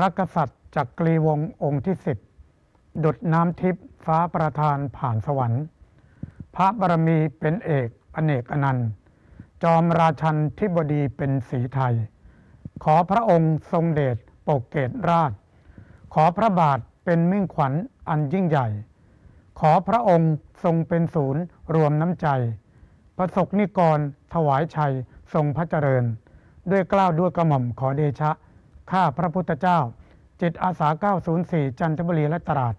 ระกษัตริย์จักรีวงศ์องค์ที่สิบดุดน้ำทิพย์ฟ้าประทานผ่านสวรรค์ พระบารมีเป็นเอกอเนกอนันต์จอมราชันทิบดีเป็นสีไทย ขอพระองค์ทรงเดชปกเกตราช ขอพระบาทเป็นมิ่งขวัญอันยิ่งใหญ่ ขอพระองค์ทรงเป็นศูนย์รวมน้ำใจ ประสบนิกรถวายชัยทรงพระเจริญ ด้วยกล้าวด้วยกระหม่อมขอเดชะ ข้าพระพุทธเจ้า จิตอาสา 904 จันทบุรีและตราด